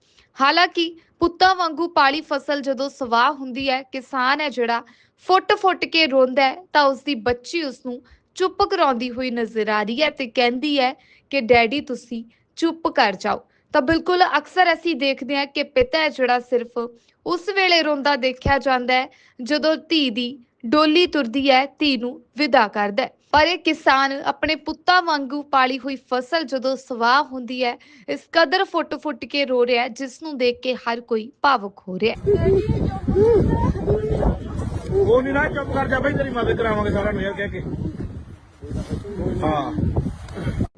ਹਾਲਾਂਕਿ ਪੁੱਤਾਂ ਵਾਂਗੂ ਪਾਲੀ ਫਸਲ ਜਦੋਂ ਸਵਾਹ ਹੁੰਦੀ ਹੈ, ਕਿਸਾਨ ਹੈ ਜਿਹੜਾ ਫੁੱਟ-ਫੁੱਟ ਕੇ ਰੋਂਦਾ ਹੈ, ਤਾਂ ਉਸ ਦੀ ਬੱਚੀ ਉਸ ਨੂੰ ਚੁੱਪ ਕਰਾਉਂਦੀ ਹੋਈ ਨਜ਼ਰ ਆ ਰਹੀ ਹੈ ਤੇ ਕਹਿੰਦੀ ਹੈ ਕਿ, ਡੈਡੀ, ਤੁਸੀਂ ਚੁੱਪ ਕਰ ਜਾਓ। ਤਾਂ ਬਿਲਕੁਲ ਅਕਸਰ ਅਸੀਂ ਦੇਖਦੇ ਹਾਂ ਕਿ ਪਿਤਾ ਹੈ ਜਿਹੜਾ ਸਿਰਫ ਉਸ ਵੇਲੇ ਰੋਂਦਾ ਦੇਖਿਆ ਜਾਂਦਾ ਹੈ, ਜਦੋਂ ਧੀ ਦੀ ਡੋਲੀ ਤੁਰਦੀ ਹੈ ਧੀ ਨੂੰ ਵਿਦਾ ਕਰਦਾ ਹੈ ਪਰ ਇਹ ਕਿਸਾਨ ਆਪਣੇ ਪੁੱਤਾਂ ਵਾਂਗੂ ਪਾਲੀ ਹੋਈ ਫਸਲ ਜਦੋਂ ਸਵਾਹ ਹੁੰਦੀ ਹੈ ਇਸ ਕਦਰ ਫੁੱਟ-ਫੁੱਟ ਕੇ ਰੋ ਰਿਹਾ ਹੈ ਜਿਸ ਨੂੰ ਦੇਖ ਕੇ ਹਰ ਕੋਈ ਭਾਵੁਕ ਹੋ ਰਿਹਾ ਹੈ ਉਹ ਨਹੀਂ ਨਾ ਚੁੱਪ ਕਰ ਜਾ ਬਈ ਤੇਰੀ ਮਦਦ ਕਰਾਵਾਂਗੇ ਸਾਰਿਆਂ ਨੂੰ ਯਾਰ ਕਹਿ ਕੇ। ਹਾਂ।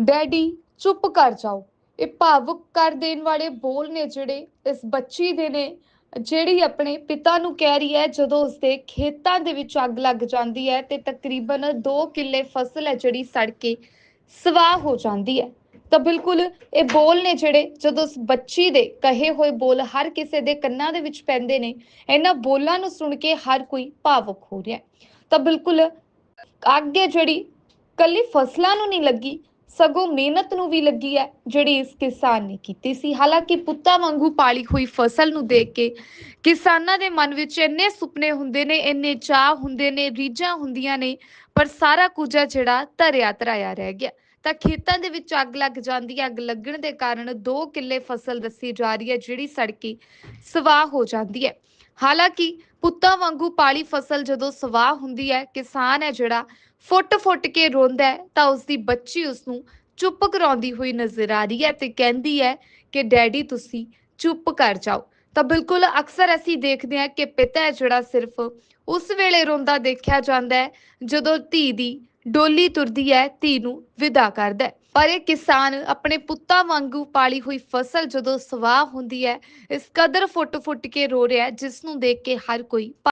ਡੈਡੀ ਚੁੱਪ ਕਰ ਜਾਓ। ਇਹ ਭਾਵੁਕ ਕਰ ਦੇਣ ਵਾਲੇ ਬੋਲ ਨੇ ਜਿਹੜੇ ਇਸ ਬੱਚੀ ਦੇ ਨੇ ਜਿਹੜੀ ਆਪਣੇ ਪਿਤਾ ਨੂੰ ਕਹਿ ਰਹੀ ਹੈ, ਜਦੋਂ ਉਸਦੇ ਖੇਤਾਂ ਦੇ ਵਿੱਚ ਅੱਗ ਲੱਗ ਜਾਂਦੀ ਹੈ ਤੇ ਤਕਰੀਬਨ 2 ਕਿੱਲੇ ਫਸਲ ਹੈ ਜਿਹੜੀ ਸੜ ਕੇ ਸਵਾਹ ਹੋ ਜਾਂਦੀ ਹੈ। ਤਾਂ ਬਿਲਕੁਲ ਇਹ ਬੋਲ ਨੇ ਜਿਹੜੇ, ਜਦੋਂ ਉਸ ਬੱਚੀ ਦੇ ਕਹੇ ਹੋਏ ਬੋਲ ਹਰ ਕਿਸੇ ਦੇ ਕੰਨਾਂ ਦੇ ਵਿੱਚ ਪੈਂਦੇ ਨੇ, ਇਹਨਾਂ ਬੋਲਾਂ ਨੂੰ ਸੁਣ ਕੇ ਹਰ ਕੋਈ ਭਾਵੁਕ ਹੋ ਰਿਹਾ ਤਾਂ ਬਿਲਕੁਲ ਅੱਗ ਹੈ ਜਿਹੜੀ, ਕੱਲੀ ਫਸਲਾਂ ਨੂੰ ਨਹੀਂ ਲੱਗੀ ਸਗੋਂ ਮਿਹਨਤ ਨੂੰ ਵੀ ਲੱਗੀ ਹੈ, ਜਿਹੜੀ ਇਸ ਕਿਸਾਨ ਨੇ ਕੀਤੀ ਸੀ। ਹਾਲਾਂਕਿ ਪੁੱਤਾਂ ਵਾਂਗੂ ਪਾਲੀ ਹੋਈ ਫਸਲ ਨੂੰ ਦੇਖ ਕੇ ਕਿਸਾਨਾਂ ਦੇ ਮਨ ਵਿੱਚ ਇੰਨੇ ਸੁਪਨੇ ਹੁੰਦੇ ਨੇ, ਇੰਨੇ ਚਾਹ ਹੁੰਦੇ ਨੇ, ਰੀਝਾਂ ਹੁੰਦੀਆਂ ਨੇ, ਪਰ ਸਾਰਾ ਕੁਝ ਜਿਹੜਾ ਧਰਿਆ ਧਰਾਇਆ ਰਹਿ ਗਿਆ। ਤਾਂ ਖੇਤਾਂ ਦੇ ਵਿੱਚ ਅੱਗ ਲੱਗ ਜਾਂਦੀ ਹੈ, ਅੱਗ ਲੱਗਣ ਦੇ ਕਾਰਨ 2 ਕਿੱਲੇ ਫਸਲ ਦੱਸੀ ਜਾ ਰਹੀ ਹੈ, ਜਿਹੜੀ ਸੜਕੀ ਸਵਾਹ ਹੋ ਜਾਂਦੀ ਹੈ। ਹਾਲਾਂਕਿ ਪੁੱਤਾਂ ਵਾਂਗੂ ਪਾਲੀ ਫਸਲ ਜਦੋਂ ਸਵਾਹ ਹੁੰਦੀ ਹੈ, ਕਿਸਾਨ ਹੈ ਜਿਹੜਾ ਫੁੱਟ-ਫੁੱਟ ਕੇ ਰੋਂਦਾ ਹੈ, ਤਾਂ ਉਸ ਦੀ ਬੱਚੀ ਉਸ ਨੂੰ ਚੁੱਪ ਕਰਾਉਂਦੀ ਹੋਈ ਨਜ਼ਰ ਆ ਰਹੀ ਹੈ ਤੇ ਕਹਿੰਦੀ ਹੈ ਕਿ, ਡੈਡੀ, ਤੁਸੀਂ ਚੁੱਪ ਕਰ ਜਾਓ। ਤਾਂ ਬਿਲਕੁਲ ਅਕਸਰ ਅਸੀਂ ਦੇਖਦੇ ਹਾਂ ਕਿ ਪਿਤਾ ਹੈ ਜਿਹੜਾ ਸਿਰਫ ਉਸ ਵੇਲੇ ਰੋਂਦਾ ਦੇਖਿਆ ਜਾਂਦਾ ਹੈ, ਜਦੋਂ ਧੀ ਦੀ ਡੋਲੀ ਤੁਰਦੀ ਹੈ, ਧੀ ਨੂੰ ਵਿਦਾ ਕਰਦਾ ਹੈ। ਪਰ ਇਹ ਕਿਸਾਨ ਆਪਣੇ ਪੁੱਤਾਂ ਵਾਂਗੂ ਪਾਲੀ ਹੋਈ ਫਸਲ ਜਦੋਂ ਸਵਾਹ ਹੁੰਦੀ ਹੈ, ਇਸ ਕਦਰ ਫੁੱਟ-ਫੁੱਟ ਕੇ ਰੋ ਰਿਹਾ ਹੈ, ਜਿਸ ਨੂੰ ਦੇਖ ਕੇ ਹਰ ਕੋਈ